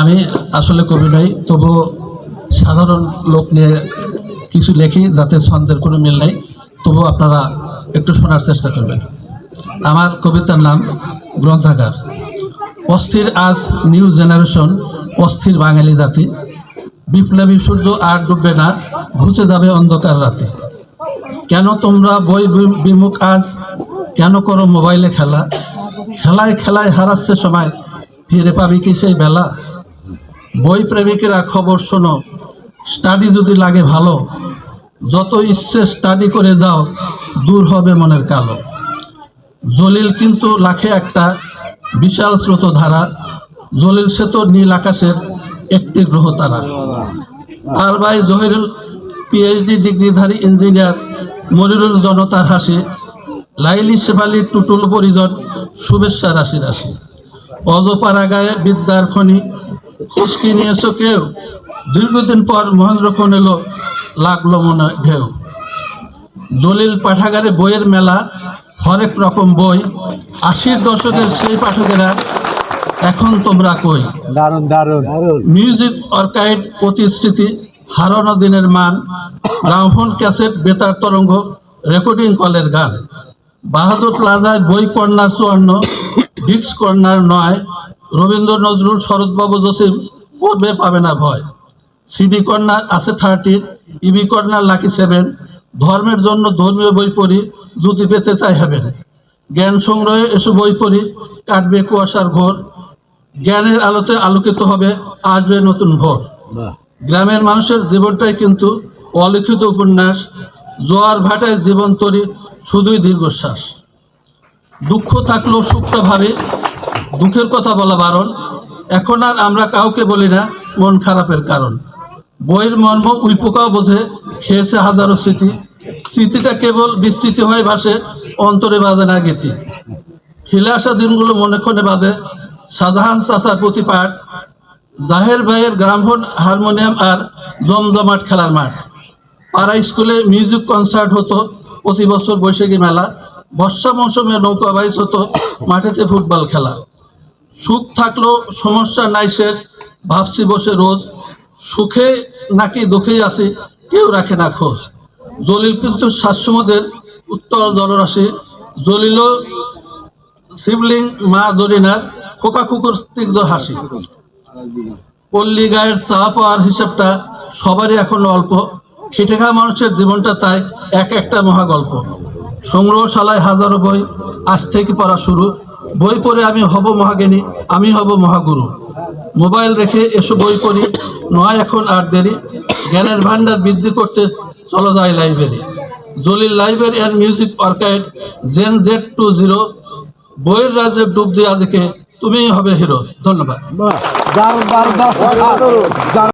আমি আসলে কবি নই তবু সাধারণ লোক নিয়ে কিছু লেখি, যাতে ছন্দের কোনো মিল নেই। তবু আপনারা একটু শোনার চেষ্টা করবেন। আমার কবিতার নাম গ্রন্থাগার। অস্থির আজ নিউ জেনারেশন অস্থির বাঙালি জাতি। বিপ্লবী সূর্য আর ডুববে না, ঘুচে যাবে অন্ধকার রাতে। কেন তোমরা বই বিমুখ আজ? কেন করো মোবাইলে খেলা? খেলায় খেলায় হারাচ্ছে সময় ফিরে পাবি কি সেই বেলা? বই প্রেমিকেরা খবর শোনো স্টাডি যদি লাগে ভালো, যত ইচ্ছে স্টাডি করে যাও, দূর হবে মনের কালো। জলিল কিন্তু লাখে একটা বিশাল স্রোতধারা, জলিল সে তো নীল আকাশের একটি গ্রহ তারা আর ভাই জহিরুল পিএইচডি ডিগ্রিধারী ইঞ্জিনিয়ার মনিরুল জনতার হাসি, লাইলি শেফালি টুটুল পরিজন, শুভেচ্ছা রাশি রাশি। অজপাড়া গায়ে বিদ্যার খনি। খুশকি নিয়েছ কেউ? দীর্ঘদিন পর মহেন্দ্রক্ষণ এলো লাগল মনে ঢেউ। দলিল পাঠাগারে বইয়ের মেলা হরেক রকম বই। আশির দশকের সেই পাঠকেরা এখন তোমরা কই? দারুণ দারুণ মিউজিক অর্কাইড প্রতিশ্রুতি হারানো দিনের মান গ্রামফোন ক্যাসেট বেতার তরঙ্গ রেকর্ডিং কলের গান। বাহাদুর প্লাজায় বই কন্যার চুয়ান্ন ডিক্স কর্নার নয় রবীন্দ্র নজরুল শরৎবাবু জসিম পড়বে পাবে না ভয়। সিডি কর্নার আছে thirty EB corner lucky seven ধর্মের জন্য ধর্মীয় বই পড়ি জুতি পেতে চাই হবেন জ্ঞান সংগ্রহে এসব বই পড়ি কাটবে কুয়াশার ঘোর। জ্ঞানের আলোতে আলোকিত হবে আসবে নতুন ভোর। গ্রামের মানুষের জীবনটাই কিন্তু অলিখিত উপন্যাস। জোয়ার ভাটায় জীবন তরি শুধুই দীর্ঘশ্বাস। দুঃখ থাকলেও সুখটা ভাবে। দুঃখের কথা বলা বারণ। এখন আর আমরা কাউকে বলি না, মন খারাপের কারণ। বইয়ের মর্ম উই পোকাও বোঝে, খেয়েছে হাজারো স্মৃতি। স্মৃতিটা কেবল বিস্তৃতি হয়ে ভাসে, অন্তরে বাজে না গেছি ফিরে আসা দিনগুলো মনে ক্ষণে বাজে। শাহজাহান চাচার প্রতি পাঠ, জাহের ভাইয়ের গ্রামফোন হারমোনিয়াম আর জমজমাট খেলার মাঠ। পাড়া স্কুলে মিউজিক কনসার্ট হতো, প্রতি বছর বৈশাখী মেলা। বর্ষা মৌসুমে নৌকা বাইচ হতো মাঠেতে ফুটবল খেলা। সুখ থাকলেও সমস্যা নাই শেষ ভাবছি বসে রোজ। সুখে নাকি দুঃখেই আসি কেউ রাখে না খোঁজ। জলিল কিন্তু শাসমদের উত্তর জলরাশি। জলিল শিবলিং, মা জরিনার খোকা কুকুর স্নিগ্ধ হাসি। পল্লী গায়ের চা পাওয়ার হিসাবটা সবারই এখন অল্প। খেটে খাওয়া মানুষের জীবনটা তাই এক একটা মহাগল্প। সংগ্রহশালায় হাজারো বই আজ থেকে পড়া শুরু। বই পড়ে আমি হব মহাজ্ঞানী, আমি হব মহাগুরু। মোবাইল রেখে এসো বই পড়ি, নয় এখন আর দেরি। জ্ঞানের ভান্ডার বৃদ্ধি করতে চলো যায় library. Jalil library and music orchid gen Z two zero. বইয়ের রাজ্যে ডুব দিয়ে আজকে তুমিই হবে হিরো। ধন্যবাদ।